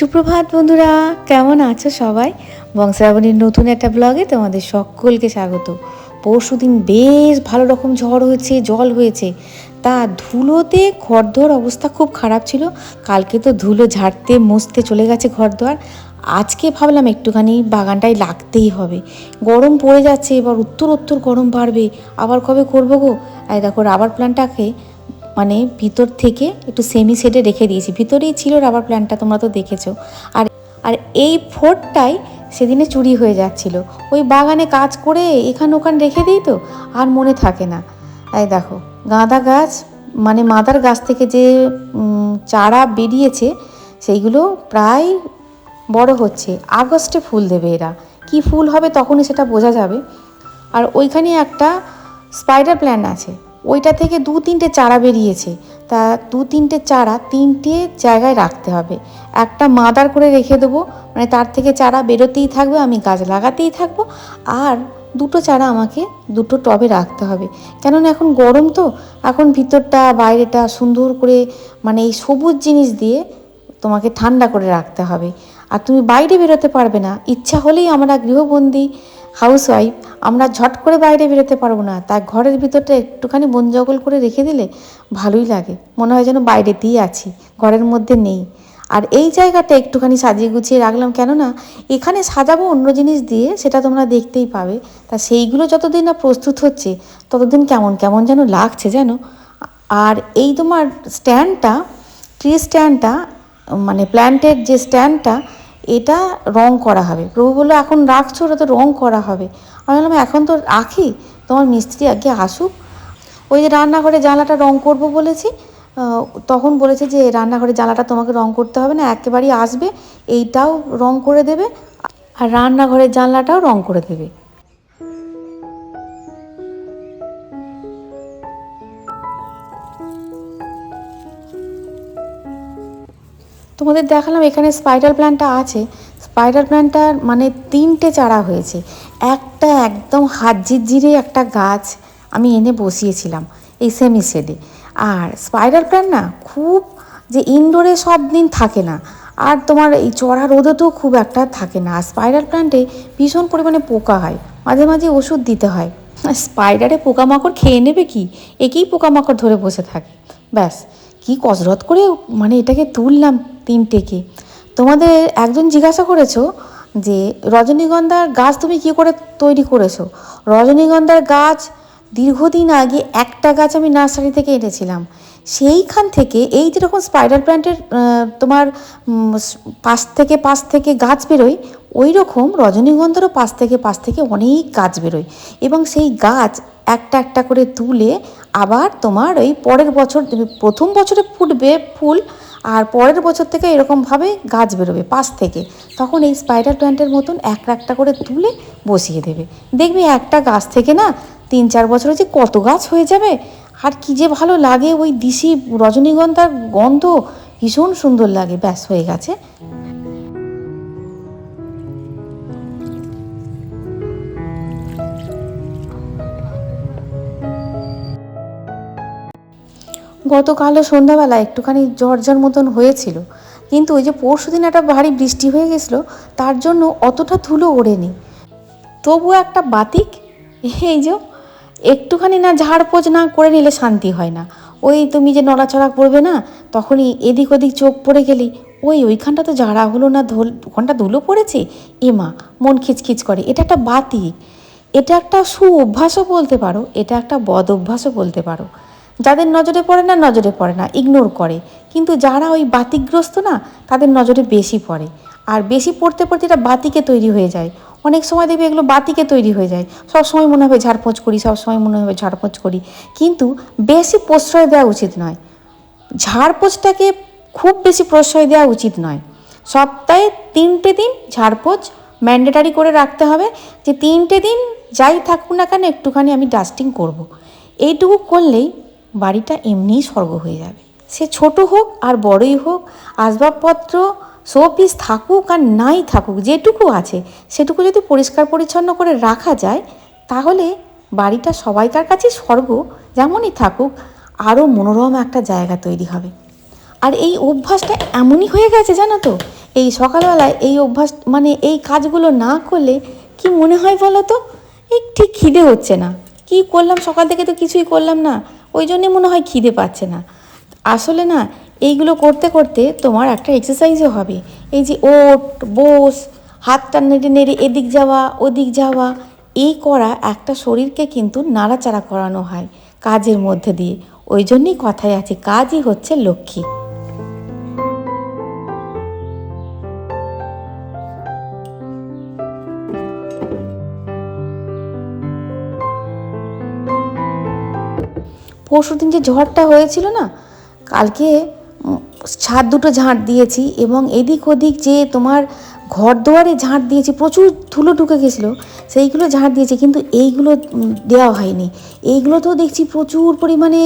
সুপ্রভাত বন্ধুরা, কেমন আছো সবাই? বংশাবলীর নতুন একটা ব্লগে তোমাদের সকলকে স্বাগত। পরশুদিন বেশ ভালো রকম ঝড় হয়েছে, জল হয়েছে। তা ধুলোতে ঘরদোর অবস্থা খুব খারাপ ছিল। কালকে তো ধুলো ঝাড়তে, মুছতে চলে গেছে ঘরদোয়ার আজকে ভাবলাম একটুখানি বাগানটায় লাগতেই হবে। গরম পড়ে যাচ্ছে, এবার উত্তর উত্তর গরম বাড়বে। আবার কবে করব গো? আর দেখো, রাবার প্ল্যান্টটাকে মানে ভিতর থেকে একটু সেমি সেটে রেখে দিয়েছি। ভিতরেই ছিল রাবার প্ল্যান্টটা তোমরা তো দেখেছ। আর আর এই ফোরটাই সেদিনে চুরি হয়ে যাচ্ছিল। ওই বাগানে কাজ করে এখান ওখান রেখে দিই তো, আর মনে থাকে না। তাই দেখো, গাঁদা গাছ মানে মাদার গাছ থেকে যে চারা বেরিয়েছে, সেইগুলো প্রায় বড় হচ্ছে। আগস্টে ফুল দেবে এরা। কি ফুল হবে তখনই সেটা বোঝা যাবে। আর ওইখানে একটা স্পাইডার প্ল্যান আছে। ওইটা থেকে দু তিনটে চারা বেরিয়েছে। তা দু তিনটে চারা তিনটে জায়গায় রাখতে হবে। একটা মাদার করে রেখে দেবো মানে তার থেকে চারা বেরোতেই থাকবে, আমি গাছ লাগাতেই থাকব, আর দুটো চারা আমাকে দুটো টবে রাখতে হবে। কেননা এখন গরম তো, এখন ভিতরটা, বাইরেটা সুন্দর করে মানে এই সবুজ জিনিস দিয়ে তোমাকে ঠান্ডা করে রাখতে হবে। আর তুমি বাইরে বেরোতে পারবে না। ইচ্ছা হলেই আমরা গৃহবন্দী হাউসওয়াইফ, আমরা ঝট করে বাইরে বেরোতে পারব না। তাই ঘরের ভিতরটা একটুখানি বন জঙ্গল করে রেখে দিলে ভালোই লাগে। মনে হয় যেন বাইরে বাইরেতেই আছি, ঘরের মধ্যে নেই। আর এই জায়গাটা একটুখানি সাজিয়ে গুছিয়ে রাখলাম কেননা, এখানে সাজাবো অন্য জিনিস দিয়ে সেটা তোমরা দেখতেই পাবে। তা সেইগুলো যতদিন না প্রস্তুত হচ্ছে, ততদিন কেমন কেমন যেন লাগছে যেন আর এই তোমার স্ট্যান্ডটা, ট্রি স্ট্যান্ডটা মানে প্ল্যান্টের যে স্ট্যান্ডটা এটা রং করা হবে। প্রভু বলল, এখন রাখছো ওটা তো রং করা হবে। আমি বললাম, এখন তো রাখি। তোমার মিস্ত্রি আগে আসুক। ওই যে রান্নাঘরে জানলাটা রং করব বলেছি তখন বলেছে যে রান্নাঘরে জানলাটা তোমাকে রং করতে হবে না, একেবারেই আসবে। এইটাও রং করে দেবে, আর রান্নাঘরের জানলাটাও রং করে দেবে। তোমাদের দেখালাম এখানে স্পাইডার প্ল্যান্টটা আছে। স্পাইডার প্ল্যান্টটার মানে তিনটে চারা হয়েছে। একটা একদম হাত জিরে একটা গাছ আমি এনে বসিয়েছিলাম এই সেমি শেডে আর স্পাইডার প্ল্যান্ট না খুব যে ইনডোরে সব দিন থাকে না। আর তোমার এই চড়া রোদেতেও খুব একটা থাকে না। আর স্পাইডার প্ল্যান্টে ভীষণ পরিমাণে পোকা হয়। মাঝে মাঝে ওষুধ দিতে হয়। স্পাইডারে পোকামাকড় খেয়ে নেবে কি? একেই পোকামাকড় ধরে বসে থাকে। ব্যাস। কি কসরত করে মানে এটাকে তুললাম তিনটেকে? তোমাদের একজন জিজ্ঞাসা করেছ যে, রজনীগন্ধার গাছ তুমি কি করে তৈরি করেছ? রজনীগন্ধার গাছ দীর্ঘদিন আগে একটা গাছ আমি নার্সারি থেকে এনেছিলাম। সেইখান থেকে এই যেরকম স্পাইডার প্ল্যান্টের তোমার পাশ থেকে পাশ থেকে গাছ বেরোয় ওই রকম রজনীগন্ধারও পাশ থেকে পাশ থেকে অনেক গাছ বেরোয়। এবং সেই গাছ একটা একটা করে তুলে আবার তোমার ওই পরের বছর প্রথম বছরে ফুটবে ফুল, আর পরের বছর থেকে এরকমভাবে গাছ বেরোবে পাশ থেকে। তখন এই স্পাইডার প্ল্যান্টের মতন একটা একটা করে তুলে বসিয়ে দেবে। দেখবি একটা গাছ থেকে না তিন চার বছরে যে কত গাছ হয়ে যাবে আর কি যে ভালো লাগে ওই দিশি রজনীগন্ধার গন্ধ, ভীষণ সুন্দর লাগে, ব্যাস হয়ে গেছে। গতকালও সন্ধ্যাবেলা একটুখানি জ্বর মতন হয়েছিল, কিন্তু ওই যে পরশু দিন একটা ভারী বৃষ্টি হয়ে গেছিল, তার জন্য অতটা ধুলো ওড়েনি। তবুও একটা বাতিক, এই যে একটুখানি না ঝাড়পোছ না করে নিলে শান্তি হয় না। ওই তুমি যে নড়াচড়া করবে না, তখনই এদিক ওদিক চোখ পড়ে গেলি। ওই ওইখানটা তো ঝাড়া হলো না, ধুল, ওখানটা ধুলো পড়েছে? এমা মন খিচখিচ করে, এটা একটা বাতি। এটা একটা সু অভ্যাসও বলতে পারো, এটা একটা বদ অভ্যাসও বলতে পারো। যাদের নজরে পড়ে না, নজরে পড়ে না ইগনোর করে। কিন্তু যারা ওই বাতিগ্রস্ত না, তাদের নজরে বেশি পড়ে। আর বেশি পড়তে পড়তে এটা বাতিকে তৈরি হয়ে যায়। অনেক সময় দেখবে এগুলো বাতিকে তৈরি হয়ে যায়। সব সময় মনে হবে ঝাড়পোঁছ করি সব সময় মনে হবে ঝাড়পোঁছ করি। কিন্তু বেশি প্রশ্রয় দেওয়া উচিত নয়। ঝাড়পোঁছটাকে খুব বেশি প্রশ্রয় দেওয়া উচিত নয়। সপ্তাহে তিনটে দিন ঝাড়পোঁচ ম্যান্ডেটারি করে রাখতে হবে যে তিনটে দিন যাই থাকুক না কেন একটুখানি আমি ডাস্টিং করব। এইটুকু করলেই বাড়িটা এমনিই স্বর্গ হয়ে যাবে। সে ছোট হোক আর বড়ই হোক, আসবাবপত্র শোপিস থাকুক আর নাই থাকুক, যেটুকু আছে, সেটুকু যদি পরিষ্কার পরিচ্ছন্ন করে রাখা যায়, তাহলে বাড়িটা সবাইকার কাছে স্বর্গ, যেমনই থাকুক, আরও মনোরম একটা জায়গা তৈরি হবে। আর এই অভ্যাসটা এমনই হয়ে গেছে, জানো তো? এই সকালবেলায় এই অভ্যাস মানে এই কাজগুলো না করলে কি মনে হয় বলো তো? এই ঠিক খিদে হচ্ছে না। কি করলাম, সকাল থেকে তো কিছুই করলাম না। ওই জন্যে মনে হয় খিদে পাচ্ছে না। আসলে না এইগুলো করতে করতে তোমার একটা এক্সারসাইজও হবে। এই যে ওট, বোস হাতটা নেড়ে নেড়ে এদিক যাওয়া, ওদিক যাওয়া, এই করা একটা শরীরকে কিন্তু নাড়াচাড়া করানো হয় কাজের মধ্যে দিয়ে। ওই জন্যই কথায় আছে, কাজই হচ্ছে লক্ষ্মী। পরশু দিন যে ঝড়টা হয়েছিল না, কালকে ছাদ দুটো ঝাঁট দিয়েছি এবং এদিক ওদিক যে তোমার ঘর দুয়ারে ঝাঁট দিয়েছি, প্রচুর ধুলো ঢুকে গেছিল, সেইগুলো ঝাঁট দিয়েছি কিন্তু এইগুলো দেওয়া হয়নি। এইগুলোতেও দেখছি প্রচুর পরিমাণে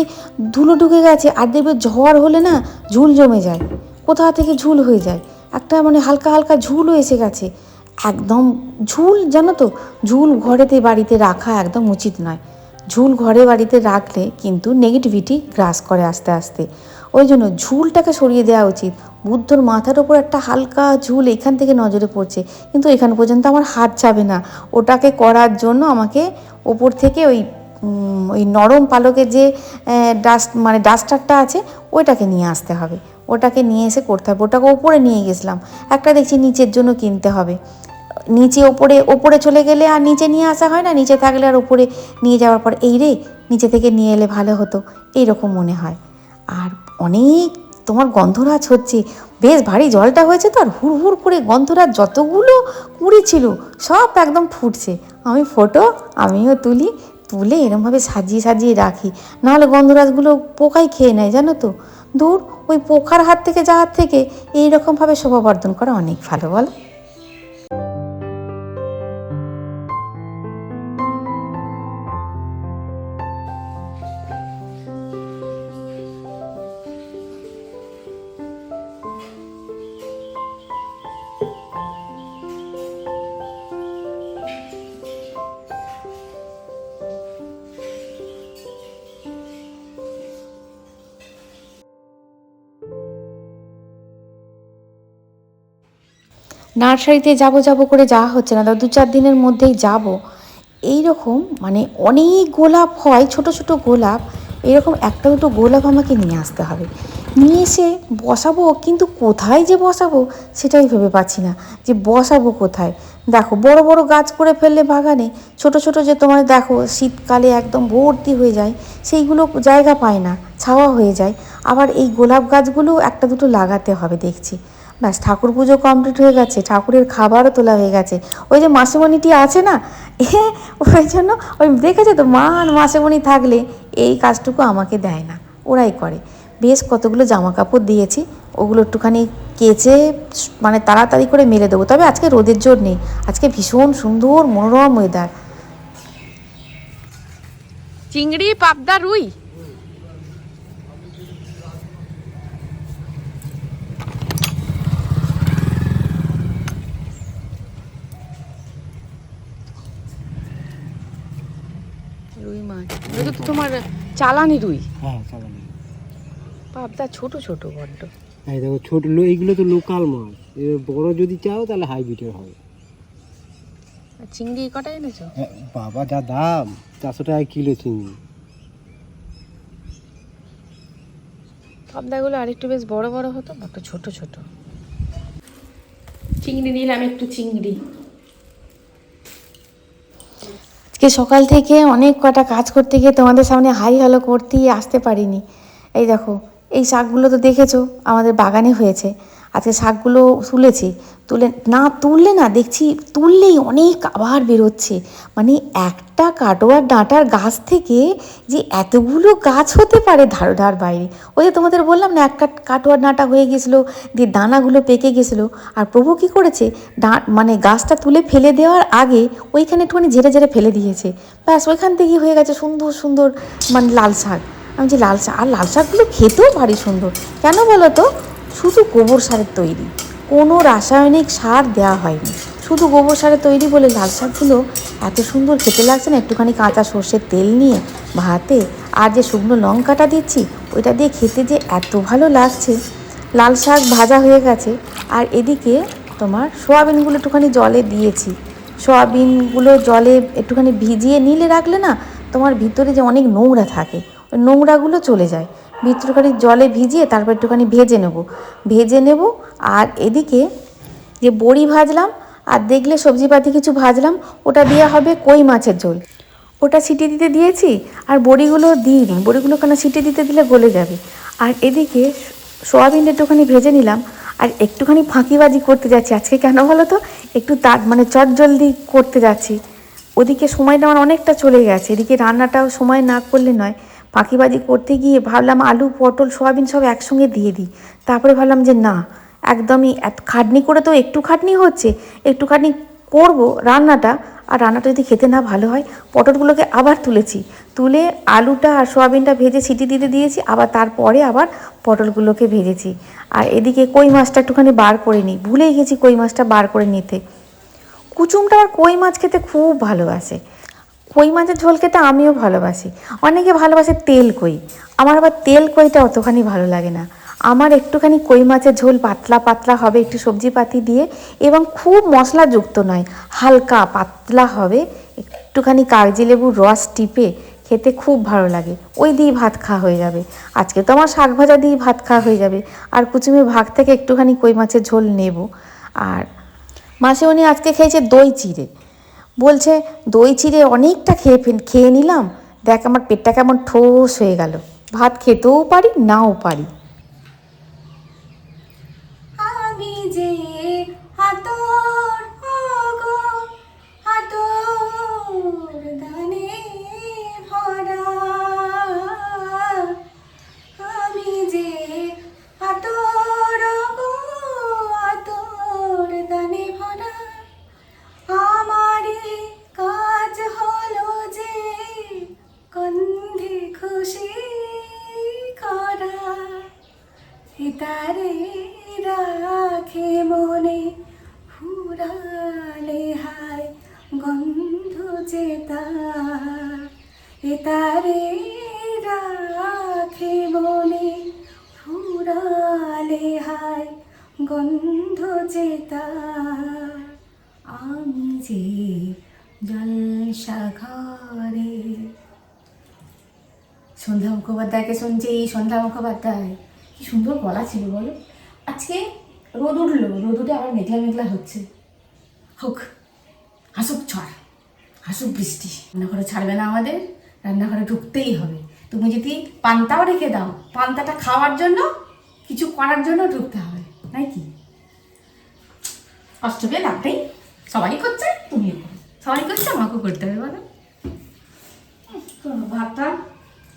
ধুলো ঢুকে গেছে, আর দেখবে ঝড় হলে না ঝুল জমে যায়, কোথা থেকে ঝুল হয়ে যায়, একটা মানে হালকা হালকা ঝুলও এসে গেছে। একদম ঝুল, জানো তো, ঝুল ঘরেতে বাড়িতে রাখা একদম উচিত নয়। ঝুল ঘরে বাড়িতে রাখলে কিন্তু নেগেটিভিটি গ্রাস করে আস্তে আস্তে। ওই জন্য ঝুলটাকে সরিয়ে দেওয়া উচিত। বুদ্ধর মাথার ওপর একটা হালকা ঝুল এখান থেকে নজরে পড়ছে। কিন্তু এখান পর্যন্ত আমার হাত যাবে না। ওটাকে করার জন্য আমাকে ওপর থেকে ওই ওই নরম পালকের যে ডাস্ট মানে ডাস্টারটা আছে, ওইটাকে নিয়ে আসতে হবে। ওটাকে নিয়ে এসে করতে হবে। ওটাকে ওপরে নিয়ে গেছিলাম। একটা দেখছি নিচের জন্য কিনতে হবে। নিচে ওপরে ওপরে চলে গেলে আর নিচে নিয়ে আসা হয় না। নিচে থাকলে আর ওপরে নিয়ে যাওয়ার পর, এই রে, নিচে থেকে নিয়ে এলে ভালো হতো। এইরকম মনে হয়। আর অনেক তোমার গন্ধরাজ হচ্ছে। বেশ ভারী জলটা হয়েছে তো, আর হুড় হুড় করে গন্ধরাজ যতগুলো কুড়ি ছিল, সব একদম ফুটছে। আমি ফটো, আমিও তুলি, তুলে এরমভাবে সাজিয়ে সাজিয়ে রাখি। নাহলে গন্ধরাজগুলো পোকাই খেয়ে নেয়, জানো তো। দূর, ওই পোকার হাত থেকে যাওয়ার থেকে এইরকমভাবে শোভাবর্ধন করা অনেক ভালো, বলো। নার্সারিতে যাব যাব করে যাওয়া হচ্ছে না দু চার দিনের মধ্যেই যাব। এই রকম মানে অনেক গোলাপ হয়, ছোট ছোট গোলাপ, এরকম একটা দুটো গোলাপ আমাকে নিয়ে আসতে হবে। নিয়ে এসে বসাবো, কিন্তু কোথায় যে বসাবো সেটাই ভেবে পাচ্ছি না, যে বসাবো কোথায়? দেখো, বড় বড় গাছ করে ফেললে বাগানে, ছোট ছোট যে তোমার দেখো শীতকালে একদম ভর্তি হয়ে যায়, সেইগুলো জায়গা পায় না, ছাওয়া হয়ে যায়। আবার এই গোলাপ গাছগুলো একটা দুটো লাগাতে হবে, দেখছি। ব্যাস, ঠাকুর পুজো কমপ্লিট হয়ে গেছে, ঠাকুরের খাবারও তোলা হয়ে গেছে। ওই যে মাসিমণিটি আছে না, এ, ওই জন্য, ওই দেখেছে তো, মান মাসিমণি থাকলে এই কাজটুকু আমাকে দেয় না, ওরাই করে। বেশ কতগুলো জামা কাপড় দিয়েছি, ওগুলো একটুখানি কেচে মানে তাড়াতাড়ি করে মেলে দেবো, তবে আজকে রোদের জোর নেই, আজকে ভীষণ সুন্দর মনোরম ওয়েদার চিংড়ি, পাবদা, রুই মাছ এটা তো তোমার চালানি রুই হ্যাঁ চালানি। পাবদা ছোট ছোট বড্ড। এই দেখো ছোট এইগুলো তো লোকাল মাছ বড় যদি চাও তাহলে হাইব্রিডের হবে। চিংড়ি কটা এনেছো? হ্যাঁ, বাবা যা দাম। চারশো টাকা কিলো চিংড়ি। পাবদাগুলো আরেকটু বেশ বড় বড় হতো একটু ছোট ছোট। চিংড়ি নিলাম একটু চিংড়ি। আজকে সকাল থেকে অনেক কটা কাজ করতে গিয়ে তোমাদের সামনে হাই হ্যালো করতেই আসতে পারিনি। এই দেখো, এই শাকগুলো তো দেখেছ, আমাদের বাগানে হয়েছে। আজকে শাকগুলো তুলেছি। তুলে, না তুললে না, দেখছি তুললেই অনেক আবার বেরোচ্ছে। মানে একটা কাটোয়ার ডাঁটার গাছ থেকে যে এতগুলো গাছ হতে পারে ধারধার বাইরে। ওই যে তোমাদের বললাম না, একটা কাটোয়ার ডাঁটা হয়ে গেছিল, দিয়ে দানাগুলো পেকে গেছিল। আর প্রভু কী করেছে? ডা মানে গাছটা তুলে ফেলে দেওয়ার আগে ওইখানে একটুখানি ঝেড়ে ঝেড়ে ফেলে দিয়েছে। ব্যাস, ওইখান থেকেই হয়ে গেছে সুন্দর সুন্দর মানে লাল শাক। আমি যে লাল শাক, আর লাল শাকগুলো খেতেও ভারী সুন্দর। কেন বলো তো? শুধু গোবর সারের তৈরি। কোনো রাসায়নিক সার দেওয়া হয়নি। শুধু গোবর সারের তৈরি বলে লাল শাকগুলো এত সুন্দর খেতে লাগছে না, একটুখানি কাঁচা সর্ষের তেল নিয়ে ভাতে আর যে শুকনো লঙ্কাটা দিচ্ছি, ওইটা দিয়ে খেতে যে এত ভালো লাগছে। লাল শাক ভাজা হয়ে গেছে। আর এদিকে তোমার সোয়াবিনগুলো একটুখানি জলে দিয়েছি। সোয়াবিনগুলো জলে একটুখানি ভিজিয়ে নিলে রাখলে না তোমার ভিতরে যে অনেক নোংরা থাকে, ওই নোংরাগুলো চলে যায়। ভিতরখানি জলে ভিজিয়ে তারপর একটুখানি ভেজে নেব। ভেজে নেব আর এদিকে যে বড়ি ভাজলাম আর দেখলে সবজিপাতি কিছু ভাজলাম, ওটা দেওয়া হবে কই মাছের ঝোল। ওটা সিটি দিতে দিয়েছি আর বড়িগুলো দিইনি। বড়িগুলো কেন সিটি দিতে দিলে গলে যাবে। আর এদিকে সোয়াবিনটা একটুখানি ভেজে নিলাম আর একটুখানি ফাঁকিবাজি করতে যাচ্ছি। আজকে কেন বলো তো? একটু তার মানে চট জলদি করতে যাচ্ছি। ওদিকে সময়টা আমার অনেকটা চলে গেছে। এদিকে রান্নাটাও সময় না করলে নয়। ফাঁকিবাজি করতে গিয়ে ভাবলাম আলু, পটল, সোয়াবিন সব একসঙ্গে দিয়ে দিই। তারপরে ভাবলাম যে না, একদমই এত খাটনি করে তো একটু খাটনি হচ্ছে, একটু খাটনি করব রান্নাটা। আর রান্নাটা যদি খেতে না ভালো হয়, পটলগুলোকে আবার তুলেছি। তুলে আলুটা আর সোয়াবিনটা ভেজে সিটি দিতে দিয়েছি, আবার তারপরে আবার পটলগুলোকে ভেজেছি। আর এদিকে কই মাছটা একটুখানি বার করে নিই, ভুলেই গেছি কই মাছটা বার করে নিতে। কুচুমটা আমার কই মাছ খেতে খুব ভালোবাসে কই মাছের ঝোল খেতে আমিও ভালোবাসি। অনেকে ভালোবাসে তেল কই। আমার আবার তেল কইটা অতখানি ভালো লাগে না। আমার একটুখানি কই মাছের ঝোল পাতলা পাতলা হবে, একটু সবজি পাতি দিয়ে, এবং খুব মশলাযুক্ত নয়, হালকা পাতলা হবে, একটুখানি কাগজি লেবুর রস টিপে খেতে খুব ভালো লাগে। ওই দিয়ে ভাত খাওয়া হয়ে যাবে। আজকে তো আমার শাক ভাজা দিয়ে ভাত খাওয়া হয়ে যাবে। আর কুচুমির ভাগ থেকে একটুখানি কই মাছের ঝোল নেব। আর মাসে উনি আজকে খেয়েছে দই চিড়ে। বলছে, দই চিড়ে অনেকটা খেয়ে খেয়ে নিলাম। দেখ আমার পেটটা কেমন ঠোস হয়ে গেল। ভাত খেতেও পারি, নাও পারি। গন্ধ চেতা আমি যে জলসা ঘরে সন্ধ্যা মুখোপাধ্যায়কে শুনছি, সন্ধ্যা মুখোপাধ্যায়। কি সুন্দর গলা ছিল বলো। আজকে রোদ উঠল, রোদ উঠে আবার মেঘলা মেঘলা হচ্ছে। হোক হাসুক ঝড় হাসুক বৃষ্টি। রান্নাঘরে ছাড়বে না আমাদের, রান্নাঘরে ঢুকতেই হবে। তুমি যদি পান্তাও রেখে দাও, পান্তাটা খাওয়ার জন্য, কিছু করার জন্য ঢুকতে হবে নাকি কষ্ট পেয়ে লাভ সবাই করছে, তুমিও করো। সবাই করছে, আমাকেও করতে হবে, বলো। ভাতটা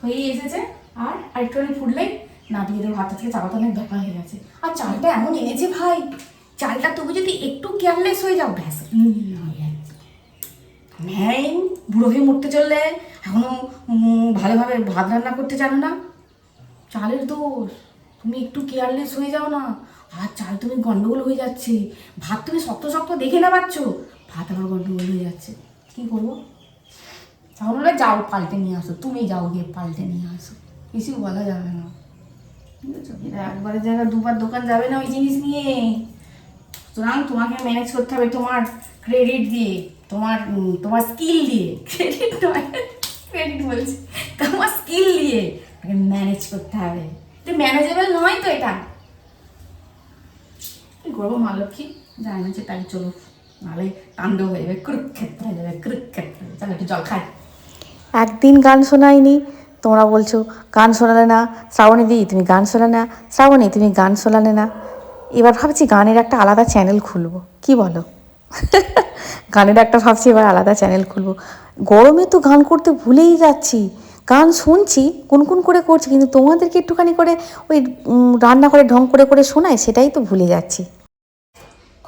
হয়েই এসেছে, আর আরেকটুখানি ফুটলেই না দিয়ে দেবো, ভাতটা থেকে চাপাতে অনেক ব্যাপার হয়ে গেছে। আর চালটা এমন এনেছে ভাই, চালটা তবু যদি একটু কেয়ারলেস হয়ে যাও, ব্যাস। হয়ে, বুড়ো হয়ে মরতে চললে এখনও ভালোভাবে ভাত রান্না করতে জানো না? চালের দোষ, তুমি একটু কেয়ারলেস হয়ে যাও না। আর চাল তুমি গন্ডগোল হয়ে যাচ্ছে। ভাত তুমি শক্ত শক্ত দেখে না পাচ্ছ? ভাত আবার গন্ডগোল হয়ে যাচ্ছে। কি করব? তাহলে যাও, পাল্টে নিয়ে আসো। তুমি যাও গিয়ে পাল্টে নিয়ে আসো। কিছু বলা যাবে না। বুঝেছ? এটা একবারের দুবার দোকান যাবে না ওই জিনিস নিয়ে। সুতরাং তোমাকে ম্যানেজ করতে হবে তোমার ক্রেডিট দিয়ে, তোমার তোমার স্কিল দিয়ে। ক্রেডিট নয় ক্রেডিট বলছি। তোমার স্কিল দিয়ে ম্যানেজ করতে হবে। ম্যানেজেবল নয় তো এটা। করব? মা লক্ষ্মী? জানি না যে তাই চলো নাহলে তাণ্ডব হয়ে যাবে। ক্রুক ক্ষেত্রে হয়ে যাবে, ক্রুক ক্ষেত্রে চলো একটু জল খাই। একদিন গান শোনায়নি তোমরা বলছো, গান শোনালে না? শ্রাবণী দি, তুমি গান শোনালে না? শ্রাবণী, তুমি গান শোনালে না? এবার ভাবছি গানের একটা আলাদা চ্যানেল খুলবো। কি বলো? গানের একটা ভাবছি এবার আলাদা চ্যানেল খুলবো। গরমে তো গান করতে ভুলেই যাচ্ছি। গান শুনছি কুনকুন করে করছি, কিন্তু তোমাদেরকে একটুখানি করে ওই রান্না করে, ঢং করে করে শোনায় সেটাই তো ভুলে যাচ্ছি।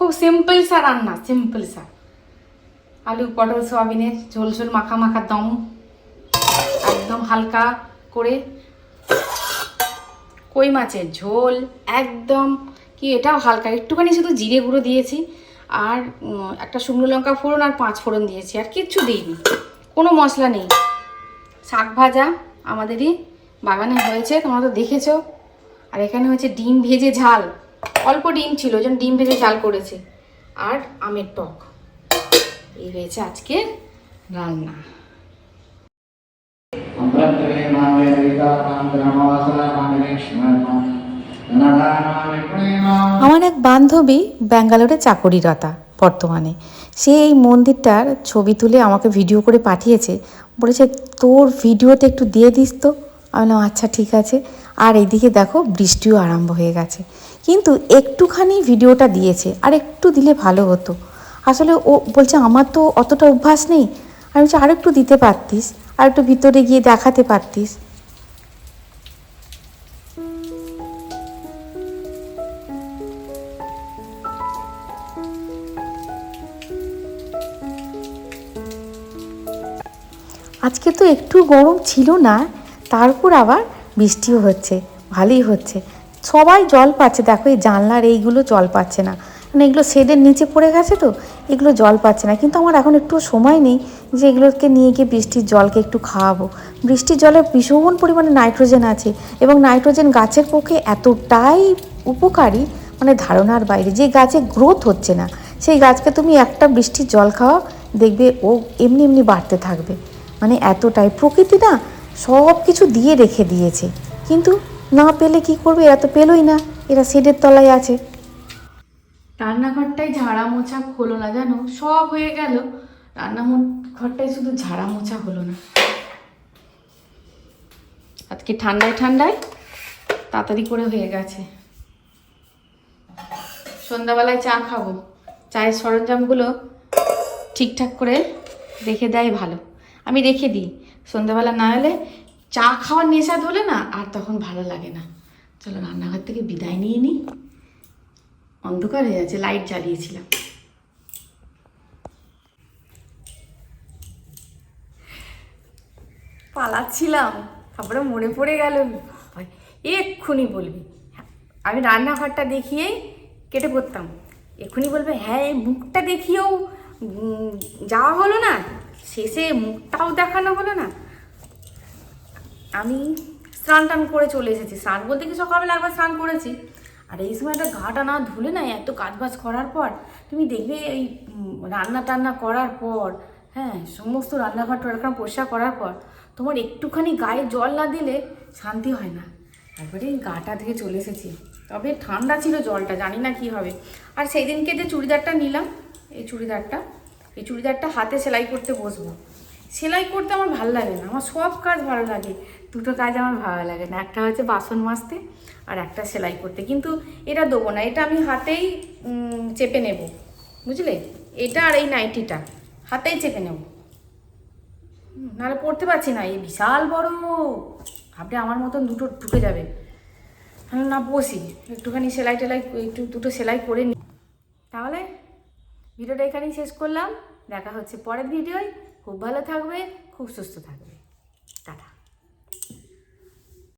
খুব সিম্পল সা রান্না সিম্পল সা আলু, পটল সোয়াবিনের ঝোল ঝোল, মাখা মাখা দম, একদম হালকা করে। কই মাছের ঝোল, একদম কি এটাও হালকা, একটুখানি শুধু জিরে গুঁড়ো দিয়েছি আর একটা শুকনো লঙ্কা ফোড়ন আর পাঁচ ফোড়ন দিয়েছি, আর কিচ্ছু দিইনি। কোনো মশলা নেই। শাক ভাজা আমাদেরই বাগানে হয়েছে, তোমরা তো দেখেছ। আর এখানে হচ্ছে ডিম ভেজে ঝাল। অল্প ডিম ছিল যেন ডিম ভেজে চাল করেছে। আর আমের টক। এই হয়েছে আজকে রান্না। আমার এক বান্ধবী ব্যাঙ্গালোরে চাকরিরতা বর্তমানে। সে এই মন্দিরটার ছবি তুলে আমাকে ভিডিও করে পাঠিয়েছে। বলেছে তোর ভিডিওতে একটু দিয়ে দিস তো। আমি বললাম আচ্ছা ঠিক আছে। আর এইদিকে দেখো, বৃষ্টিও আরম্ভ হয়ে গেছে। কিন্তু একটুখানি ভিডিওটা দিয়েছে, আর একটু দিলে ভালো হতো। আসলে ও বলছে, আমার তো অতটা অভ্যাস নেই। আমি বলছি, আর একটু দিতে পারতিস, আর একটু ভিতরে গিয়ে দেখাতে পারতিস। আজকে তো একটু গরম ছিল না তারপর আবার বৃষ্টিও হচ্ছে, ভালোই হচ্ছে। সবাই জল পাচ্ছে, দেখো এই জানলার এইগুলো জল পাচ্ছে না। মানে এগুলো শেডের নিচে পড়ে গেছে তো, এগুলো জল পাচ্ছে না। কিন্তু আমার এখন একটু সময় নেই যে এগুলোকে নিয়ে গিয়ে বৃষ্টির জলকে একটু খাওয়াবো। বৃষ্টির জলে ভীষণ পরিমাণে নাইট্রোজেন আছে এবং নাইট্রোজেন গাছের পক্ষে এতটাই উপকারী মানে ধারণার বাইরে। যে গাছে গ্রোথ হচ্ছে না, সেই গাছকে তুমি একটা বৃষ্টির জল খাওয়াও, দেখবে ও এমনি এমনি বাড়তে থাকবে। মানে এতটাই। প্রকৃতি না সব কিছু দিয়ে রেখে দিয়েছে। কিন্তু না পেলে কি করবে? এরা তো পেলোই না। এরা শেডের তলায় আছে। রান্নাঘরটাই ঝাড়া মোছা হলো না, জানো? সব হয়ে গেল। রান্না ঘরটাই শুধু ঝাড়া মোছা হলো না। আজকে ঠান্ডায় ঠান্ডায় তাড়াতাড়ি করে হয়ে গেছে। সন্ধ্যাবেলায় চা খাব। চায়ের সরঞ্জামগুলো ঠিকঠাক করে রেখে দেয় ভালো। আমি রেখে দিই। সন্ধ্যাবেলা না হলে চা খাওয়ার নেশা ধরে না আর তখন ভালো লাগে না। চলো রান্নাঘর থেকে বিদায় নিয়ে নিই। অন্ধকার হয়ে যাচ্ছে লাইট জ্বালিয়েছিলাম। পালাচ্ছিলাম, তারপরে মনে পড়ে গেল এক্ষুনি বলবি। আমি রান্নাঘরটা দেখিয়েই কেটে পড়তাম। এক্ষুনি বলবে হ্যাঁ এই মুখটা দেখিয়েও যাওয়া হলো না। শেষে মুখটাও দেখানো হলো না। আমি স্নান টান করে চলে এসেছি। স্নান বলতে কি সকালবেলা একবার স্নান করেছি। আর এই সময়টা গাটা না ধুলে না এত কাজবাজ করার পর, তুমি দেখবে এই রান্না টান্না করার পর হ্যাঁ সমস্ত রান্নাঘর টান্নাঘর পরিষ্কার করার পর, তোমার একটুখানি গায়ে জল না দিলে শান্তি হয় না। একবারে এই গাটা থেকে চলে এসেছি। তবে ঠান্ডা ছিল জলটা, জানি না কি হবে। আর সেই দিনকে যে চুড়িদারটা নিলাম এই চুড়িদারটা। এই চুড়িদারটা হাতে সেলাই করতে বসবো। সেলাই করতে আমার ভালো লাগে না, আমার সব কাজ ভালো লাগে, দুটো কাজ আমার ভালো লাগে না, একটা হচ্ছে বাসন মাজতে আর একটা সেলাই করতে। কিন্তু এটা দেবো না, এটা আমি হাতেই চেপে নেব, বুঝলে? এটা আর এই নাইটিটা, হাতেই চেপে নেব। নাহলে পড়তে পারছি না, এই বিশাল বড়। ভাবলে আমার মতন দুটো ঢুকে যাবে। না, বসি, একটুখানি সেলাই টেলাই, একটু দুটো সেলাই করে নিই তাহলে ভিডিওটা এখানেই শেষ করলাম। দেখা হচ্ছে পরের ভিডিওয়। খুব ভালো থাকবে, খুব সুস্থ থাকবে। টাটা।